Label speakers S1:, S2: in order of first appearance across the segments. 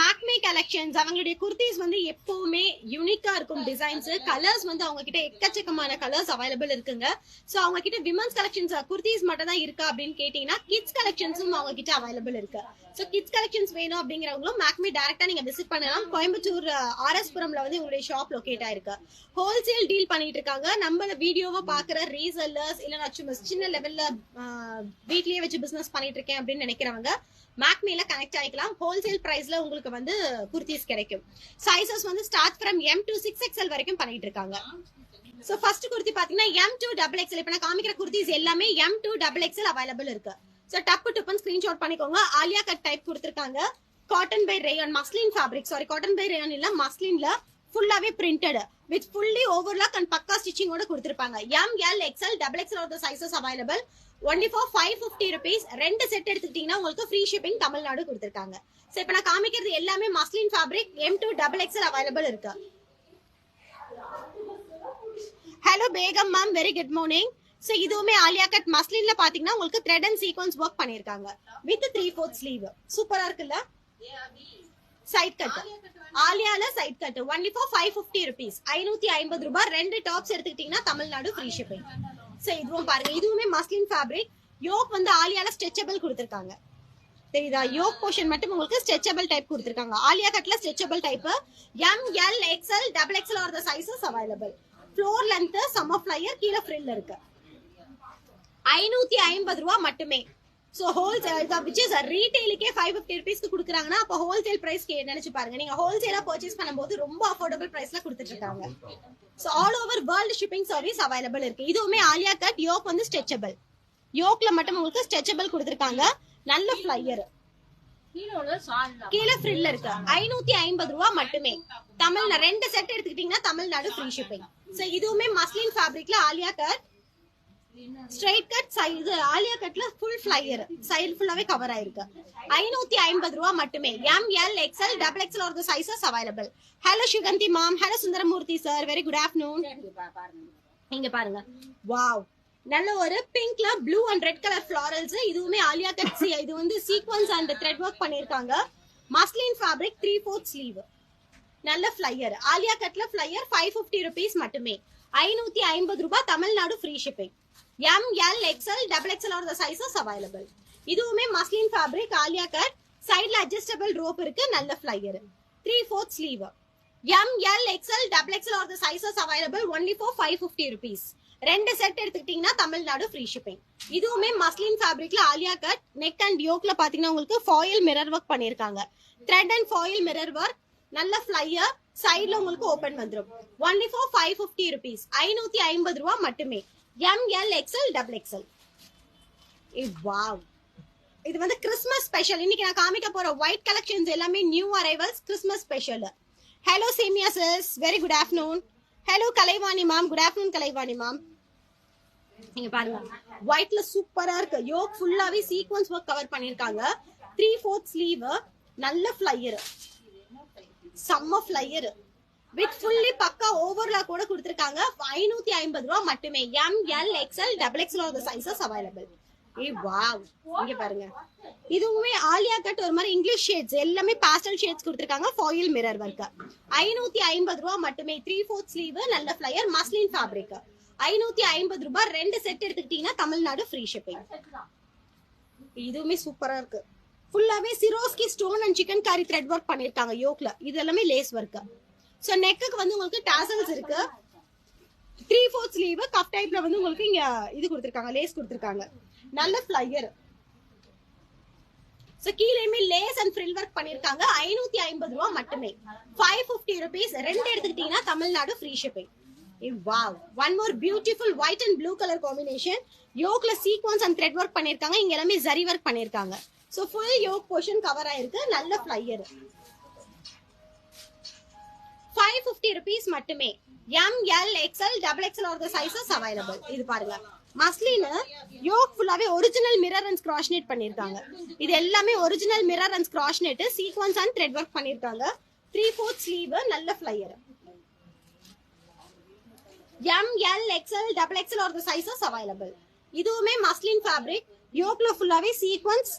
S1: மேக்மே collections அவங்களுடைய குர்த்திஸ் வந்து எப்பவுமே யூனிக்கா இருக்கும் டிசைன்ஸ் கலர்ஸ் வந்து அவங்க கிட்ட எக்கச்சக்கமான கலர்ஸ் அவைலபிள் இருக்குங்க. சோ அவங்க கிட்ட விமன்ஸ் கலெக்ஷன்ஸ் குர்த்திஸ் மட்டும் தான் இருக்கா அப்படின்னு கேட்டீங்கன்னா கிட்ஸ் கலெக்ஷன்ஸும் அவங்க கிட்ட அவைலபிள் இருக்கு. ஸோ கிட்ஸ் கலெக்ஷன்ஸ் வேணும் அப்படிங்கிறவங்களும் மேக்மே டேரக்டா நீங்க விசிட் பண்ணலாம். கோயம்புத்தூர் uh, ஆர்எஸ்புரம்ல வந்து உங்களுடைய ஷாப் லொகேட் ஆயிருக்கு. ஹோல்சேல் டீல் பண்ணிட்டு இருக்காங்க. நம்ம வீடியோவை பாக்குற ரீசெல்லர்ஸ் இல்ல நான் சும்மா சின்ன லெவல்ல uh, வீட்லயே வச்சு பிசினஸ் பண்ணிட்டு இருக்கேன் அப்படின்னு நினைக்கிறவங்க மேக்மேல கனெக்ட் ஆகிக்கலாம் ஹோல்சேல் பிரைஸ்ல உங்களுக்கு வந்து குர்த்திஸ் கிடைக்கும். சைசஸ் வந்து start from M to six XL வரைக்கும் பண்ணிட்டு இருக்காங்க. சோ ஃபர்ஸ்ட் குர்த்தி பாத்தீங்கன்னா எம் டூ டபுள் எக்ஸ்எல் இப்ப நான் காமிக்கிற குர்த்திஸ் எல்லாமே M to double XL available இருக்கு. சோ டப்பு டப்புன்னு ஸ்கிரீன்ஷாட் பண்ணிக்கோங்க. ஆலியா கட் டைப் கொடுத்துருக்காங்க. Cotton by rayon muslin fabric sorry cotton by rayon இல்ல மஸ்லின்ல ஃபுல்லாவே printed with fully overlock and pucca ஸ்டிச்சிங்கோட கொடுத்துருப்பாங்க. M L XL double XL of sizes available only for five fifty rupees ரெண்டு set எடுத்துக்கிட்டீங்கன்னா உங்களுக்கு free shipping Tamil Nadu கொடுத்துருக்காங்க. So இப்போ நான் காமிக்கிறது எல்லாமே muslin fabric M to double XL available இருக்கு. Hello Begum ma'am very good morning so இதுவுமே ஆலியா கட் மஸ்லின்ல பாத்தீங்கன்னா உங்களுக்கு த்ரெட் அண்ட் சீக்வன்ஸ் ஒர்க் பண்ணிருக்காங்க. வித் த்ரீ ஃபோர்த் ஸ்லீவ் சூப்பரா இருக்குல்ல? Side cut ஆலியால side cut only for five fifty rupees ஐநூத்தி ஐம்பது ரூபாய். ரெண்டு டாப்ஸ் எடுத்துக்கிட்டீங்கன்னா தமிழ்நாடு ஃப்ரீ ஷிப்பிங் இதுவும் பாருங்க. இதுவுமே மஸ்லின் ஃபேப்ரிக் யோக் வந்து ஆலியால ஸ்ட்ரெச்சபிள் கொடுத்துருக்காங்க. தெரியுதா? யோக் போர்ஷன் மட்டும் உங்களுக்கு ஸ்ட்ரெச்சபிள் டைப் கொடுத்துருக்காங்க. ஆலியா கட்ல stretchable type M L XL double XL are the sizes available floor length summer flare கீழே ஃப்ரில் இருக்கு. ஐநூத்தி ஐம்பது ரூபா மட்டுமே. சோ ஹோல்சேல் விச் இஸ் ரீட்டைலுக்கே ஃபைவ் ஃபிஃப்டி ருபீஸ்க்கு கொடுக்குறாங்கன்னா அப்போ ஹோல்சேல் பிரைஸ் நினைச்சு பாருங்க. நீங்க ஹோல்சேலா பர்ச்சேஸ் பண்ணும்போது ரொம்ப அஃபோர்டபுள் பிரைஸ்ல கொடுத்துட்டு இருக்காங்க. So all over world shipping service available இருக்கு. இதுவுமே ஆலியா கட் யோக் வந்து ஸ்ட்ரெச்சபிள் யோக்ல மட்டும் உங்களுக்கு ஸ்ட்ரெச்சபிள் கொடுத்துருக்காங்க. நல்ல ஃபிளையர் கீழே ஃப்ரில் இருக்கு. ஐநூத்தி ஐம்பது ரூபா மட்டுமே. தமிழ்நாடு ரெண்டு செட் எடுத்துக்கிட்டீங்கன்னா தமிழ்நாடு ஃப்ரீ ஷிப்பிங் ஸோ இதுவுமே மஸ்லின் ஃபேப்ரிக்ல ஆலியா கட் ஸ்ட்ரைட் கட் இது ஆலியா கட்ல ஃபுல் ஃபிளையர் சைடு ஃபுல்லாவே கவர் ஆயிருக்கு. ஐநூத்தி ஐம்பது ரூபா மட்டுமே. M L XL double XL ஒரு sizes available hello Suganthi ma'am hello Sundaramoorthy sir very good afternoon இங்க பாருங்க. வாவ் நல்ல ஒரு பிங்க்ல blue and red colour florals இதுவுமே ஆலியா கட் இது வந்து சீக்வன்ஸ் அண்ட் த்ரெட் ஒர்க் பண்ணிருக்காங்க. Muslin fabric three fourth sleeve நல்ல ஃபிளையர் ஆலியா கட்ல ஃபிளையர் ஃபைவ் ஃபிஃப்டி ருபீஸ் மட்டுமே. ஐநூத்தி ஐம்பது ரூபாய் Tamil Nadu free shipping M L XL double XL are the sizes available இதுவுமே மஸ்லின் ஃபேப்ரிக் ஆலியா கட் சைடில் அட்ஜஸ்டபிள் ரோப் இருக்கு நல்ல flare three fourth sleeve M L XL double XL are the sizes available only for five fifty rupees ரெண்டு set எடுத்துக்கிட்டீங்கன்னா Tamil Nadu free shipping இதுவுமே muslin ஃபேப்ரிக்ல Alia cut neck and யோக்ல பாத்தீங்கன்னா உங்களுக்கு ஃபாயில் மிரர் ஒர்க் பண்ணிருக்காங்க. Thread and foil mirror work நல்ல flare சைடில் உங்களுக்கு ஓபன் வந்துரும். Only for five fifty rupees ஐநூத்தி ஐம்பது ரூபா மட்டுமே. M L XL double XL wow. இது வந்து கிறிஸ்மஸ் ஸ்பெஷல் இன்னைக்கு நான் காமிக்க போற ஒயிட் கலெக்ஷன்ஸ் எல்லாமே new arrivals Christmas special hello Samiya sis very good afternoon hello Kalaivani ma'am good afternoon Kalaivani ma'am நீங்க பாருங்க. ஒயிட்ல சூப்பரா இருக்கு. யோக் ஃபுல்லாவே சீக்வன்ஸ் ஒர்க் கவர் பண்ணிருக்காங்க. த்ரீ ஃபோர்த் ஸ்லீவ் நல்ல ஃபிளையர் செம்ம ஃபிளையர் வித் ஃபுல்லி பக்கா ஓவர்லா கூட கொடுத்துருக்காங்க. ஐநூத்தி ஐம்பது ரூபா மட்டுமே. M L XL double XL sizes available ஏ வாவ் இங்க பாருங்க. இதுவுமே ஆலியா கட் ஒரு மாதிரி இங்கிலீஷ் ஷேட்ஸ் எல்லாமே பாஸ்டல் ஷேட்ஸ் கொடுத்துருக்காங்க. ஃபாயில் மிரர் ஒர்க் ஐநூத்தி ஐம்பது ரூபா மட்டுமே. த்ரீ ஃபோர்த் ஸ்லீவ் நல்ல ஃபிளையர் மஸ்லின் ஃபேப்ரிக் ஐநூத்தி ஐம்பது ரூபாய் ரெண்டு செட் எடுத்துக்கிட்டீங்கன்னா தமிழ்நாடு ஃப்ரீ ஷிப்பிங் இதுவுமே சூப்பரா இருக்கு. ஃபுல்லாவே Swarovski stone and chikankari thread work பண்ணிருக்காங்க. யோக்ல இது எல்லாமே லேஸ் ஒர்க் ஸோ நெக்குக்கு வந்து உங்களுக்கு டாசல்ஸ் இருக்கு. த்ரீ ஃபோர்த் ஸ்லீவ் கப் டைப்ல வந்து உங்களுக்கு இங்க இது கொடுத்திருக்காங்க லேஸ் கொடுத்துருக்காங்க. நல்ல ஃபிளையர் ஸோ கீழேயுமே லேஸ் அண்ட் ஃப்ரில் ஒர்க் பண்ணியிருக்காங்க. ஐநூத்தி ஐம்பது ரூபா மட்டுமே. ஃபைவ் ஃபிஃப்டி ருபீஸ் ரெண்டு எடுத்துக்கிட்டீங்கன்னா Tamil Nadu free shipping wow one more beautiful white and blue colour combination யோக்ல sequins and thread work பண்ணியிருக்காங்க. இங்க எல்லாமே ஜரி ஒர்க் பண்ணிருக்காங்க so full yoke portion cover ஆயிருக்கு. நல்ல ஃப்ளையர் ஃபைவ் ஃபிஃப்டி ருபீஸ் மட்டுமே. M L XL double XL ஒரு the available இது பாருங்க. மஸ்லின் யோக் ஃபுல்லாவே original mirror and scratch net பண்ணிருக்காங்க இது எல்லாமே original mirror and scratch net sequins and thread work பண்ணிருக்காங்க த்ரீ ஃபோர்த் ஸ்லீவ் நல்ல flare M L XL double XL ஒரு த அவைலபிள் இதுவுமே மஸ்லின் ஃபேப்ரிக் யோக்ல ஃபுல்லாவே சீக்வன்ஸ்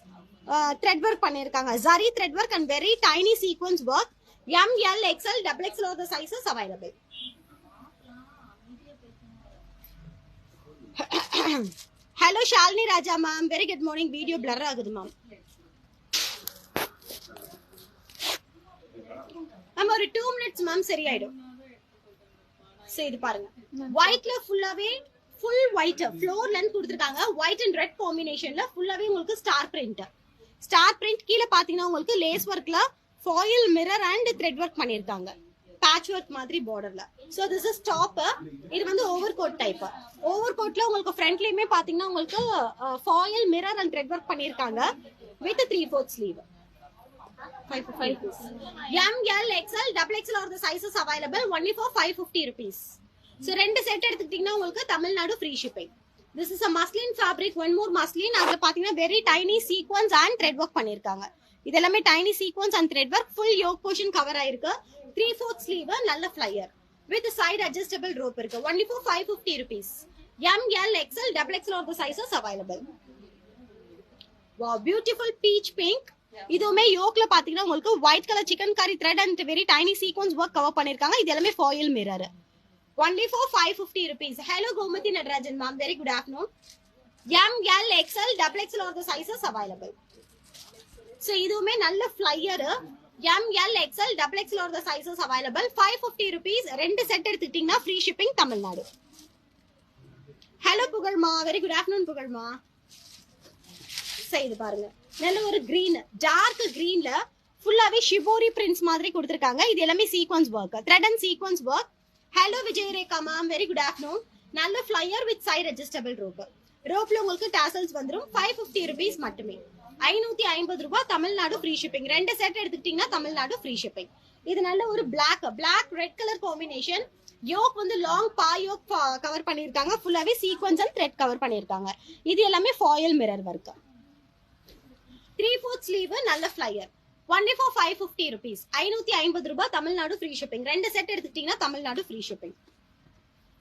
S1: த்ரெட் ஒர்க் பண்ணிருக்காங்க zari thread work and very tiny sequins work M L XL double XL are the sizes available hello Shalini Raja ma'am very good morning video blur ஆகுது ma'am ma'am ஒரு two minutes ma'am சரியாயிடும். சரி இது பாருங்க. ஒயிட்ல ஃபுல்லாவே full white floor length கொடுத்துருக்காங்க. White and red காம்பினேஷன்ல ஃபுல்லாவே உங்களுக்கு ஸ்டார் பிரிண்ட் ஸ்டார் பிரிண்ட் கீழே பாத்தீங்கன்னா உங்களுக்கு லேஸ் ஒர்க்ல foil mirror and thread work பண்ணிருக்காங்க பேட்ச் ஒர்க் மாதிரி பார்டர்ல சோ திஸ் இஸ் டாப் இது வந்து ஓவர் கோட் டைப் ஓவர் கோட்ல உங்களுக்கு ஃப்ரண்ட்லயுமே பாத்தீங்கன்னா உங்களுக்கு foil mirror and thread work பண்ணிருக்காங்க with three fourth sleeve M L XL double XL are the sizes available only for five fifty rupees so ரெண்டு set எடுத்துக்கிட்டீங்கன்னா உங்களுக்கு Tamil Nadu free shipping this is a muslin fabric one more muslin அதுல பாத்தீங்கன்னா very tiny sequins and thread work பண்ணிருக்காங்க இது எல்லாமே tiny sequins and thread work full yoke portion cover ஆயிருக்கு. Three fourth sleeve நல்ல flare with side adjustable rope இருக்கு. Only for five fifty rupees M L XL double XL are the sizes available wow beautiful peach pink இதுவுமே யோக்ல பாத்தீங்கன்னா உங்களுக்கு white colour chikankari thread and very tiny sequins work cover பண்ணிருக்காங்க. இது எல்லாமே foil mirror only for five fifty rupees hello Gomathi Natarajan ma'am very good afternoon M L XL double XL are the sizes available so இதுவுமே நல்ல flare M L XL double XL ஒரு the sizes available five fifty rupees ரெண்டு set எடுத்துக்கிட்டீங்கன்னா free shipping Tamil Nadu. Hello புகழ்மா. Very good afternoon புகழ்மா. செய்து பாருங்க. நல்ல ஒரு கிரீன் டார்க் கிரீன்ல ஃபுல்லாவே ஷிபோரி பிரிண்ட்ஸ் மாதிரி கொடுத்துருக்காங்க. இது எல்லாமே sequins work thread and sequins work hello Vijay Rekha ma'am very good afternoon நல்ல flare with psi adjustable rope ரோப்ல உங்களுக்கு டாசல்ஸ் வந்துடும் ஃபைவ் ஃபிஃப்டி ருபீஸ் மட்டுமே. ஐநூத்தி ஐம்பது ரூபாய் தமிழ்நாடு ஃப்ரீ ஷிப்பிங் ரெண்டு செட் எடுத்துக்கிட்டீங்கன்னா தமிழ்நாடு ஃப்ரீ ஷிப்பிங் இது நல்ல ஒரு black black red colour combination yoke வந்து லாங் பா யோக் கவர் பண்ணிருக்காங்க ஃபுல்லாவே சீக்வன்ஸ் அண்ட் த்ரெட் கவர் பண்ணிருக்காங்க இது எல்லாமே foil mirror work three fourth sleeve நல்ல flare only for five fifty rupees ஐநூத்தி ஐம்பது ரூபாய் தமிழ்நாடு ஃப்ரீ ஷிப்பிங் ரெண்டு செட் எடுத்துக்கிட்டீங்கன்னா Tamil Nadu free shipping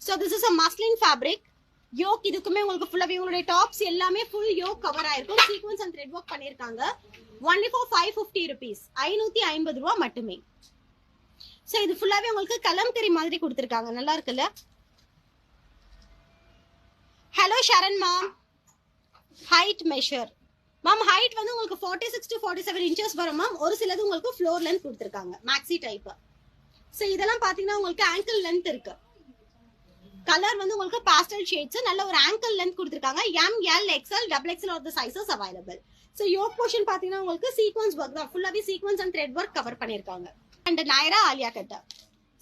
S1: so this is a muslin fabric yoke இதுக்குமே உங்களுக்கு ஃபுல்லாவே உங்களுடைய டாப்ஸ் எல்லாமே ஃபுல் யோக் கவர் ஆயிருக்கும். சீக்வன்ஸ் அண்ட் த்ரெட் ஒர்க் பண்ணிருக்காங்க only for five fifty rupees ஐநூத்தி ஐம்பது ரூபா மட்டுமே. ஸோ இது ஃபுல்லாவே உங்களுக்கு கலம்கரி மாதிரி கொடுத்துருக்காங்க. நல்லா இருக்குல்ல? Hello Sharan ma'am height measure ma'am height வந்து உங்களுக்கு forty six to forty seven inches வரும் மேம் ஒரு சிலது உங்களுக்கு ஃப்ளோர் லென்த் கொடுத்துருக்காங்க. மேக்ஸி டைப் ஸோ இதெல்லாம் பார்த்தீங்கன்னா உங்களுக்கு ஆங்கிள் லென்த் இருக்குது கலர் வந்து உங்களுக்கு பாஸ்டல் ஷேட்ஸ் நல்ல ஒரு ஆங்கிள் லென்த் கொடுத்துருக்காங்க. M L XL double XL of the sizes available so yoke portion பார்த்தீங்கன்னா உங்களுக்கு சீக்வன்ஸ் ஒர்க் தான். ஃபுல்லாகவே sequins and thread work cover பண்ணியிருக்காங்க. And Naira Alia cut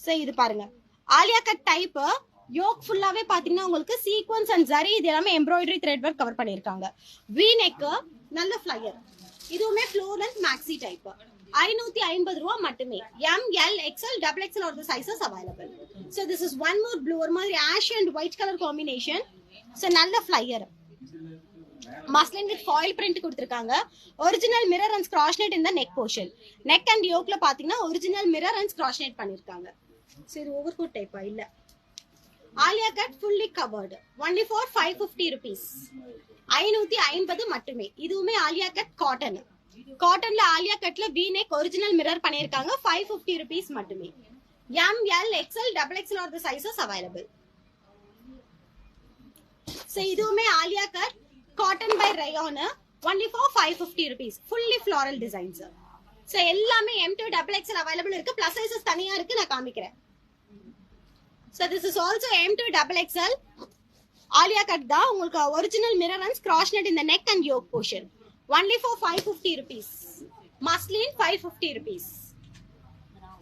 S1: so இது பாருங்க. ஆலியா கட் டைப்பு யோக் ஃபுல்லாவே பாத்தீங்கன்னா உங்களுக்கு சீக்வன்ஸ் அண்ட் ஜரி இது எல்லாமே எம்ப்ராய்டரி த்ரெட் ஒர்க் கவர் பண்ணியிருக்காங்க. வி நெக்கு நல்ல ஃபிளையர் இதுவுமே ஃப்ளோர் அண்ட் மேக்ஸி டைப்பு ஐநூத்தி ஐம்பது ரூபா மட்டுமே. M L XL double XL are the sizes available so this is one more blue ஒரு மாதிரி ash and white colour combination so நல்ல flare muslin with foil print கொடுத்துருக்காங்க. Original mirror and crush net இந்த neck portion neck and யோக்ல பாத்தீங்கன்னா original mirror and crush net பண்ணிருக்காங்க. சரி over coat டைப்பா இல்ல. Alia cut fully covered only for five fifty rupees ஐநூத்தி ஐம்பது மட்டுமே. இதுவுமே ஆலியா கட் காட்டன் காட்டன்ல ஆலியா கட்ல வி நெக் ஒரிஜினல் மிரர் பண்ணிருக்காங்க ஃபைவ் ஃபிஃப்டி ருபீஸ் மட்டுமே M L XL double XL are the sizes available so இதுவுமே Alia cut cotton by rayon only for five fifty rupees fully floral designs so எல்லாமே M to double XL available இருக்கு. Plus sizes தனியா இருக்கு நான் காமிக்கிறேன். So this is also M two double XL Alia cut தான் உங்களுக்கு original mirror and crush net இந்த neck and yoke portion only for five fifty rupees muslin five fifty rupees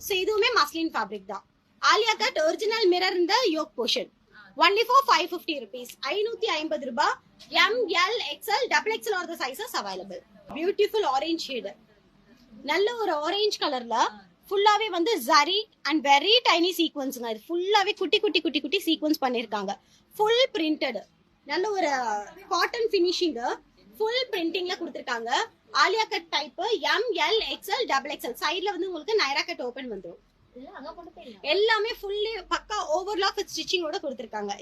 S1: so இதுவுமே muslin fabric தான். Alia cut original mirror இந்த yoke portion only for five fifty rupees ஐநூத்தி ஐம்பது ரூபாய் M L XL double XL are the sizes available beautiful orange shade நல்ல ஒரு orange கலர்ல ஃபுல்லாவே வந்து ஜரி அண்ட் வெரி டைனி சீக்வன்ஸுங்க இது ஃபுல்லாவே குட்டி குட்டி குட்டி குட்டி சீக்வன்ஸ் பண்ணியிருக்காங்க ஃபுல் பிரிண்டட் நல்ல ஒரு காட்டன் ஃபினிஷிங்கு ஃபுல் பிரிண்டிங்ல கொடுத்துருக்காங்க. Alia cut type M L XL double XL சைட்ல வந்து உங்களுக்கு நைரா கட் ஓபன் வந்துரும். எல்லாமே ஃபுல்லி பக்கா ஓவர்லாக் ஸ்டிச்சிங்கோட கொடுத்துருக்காங்க.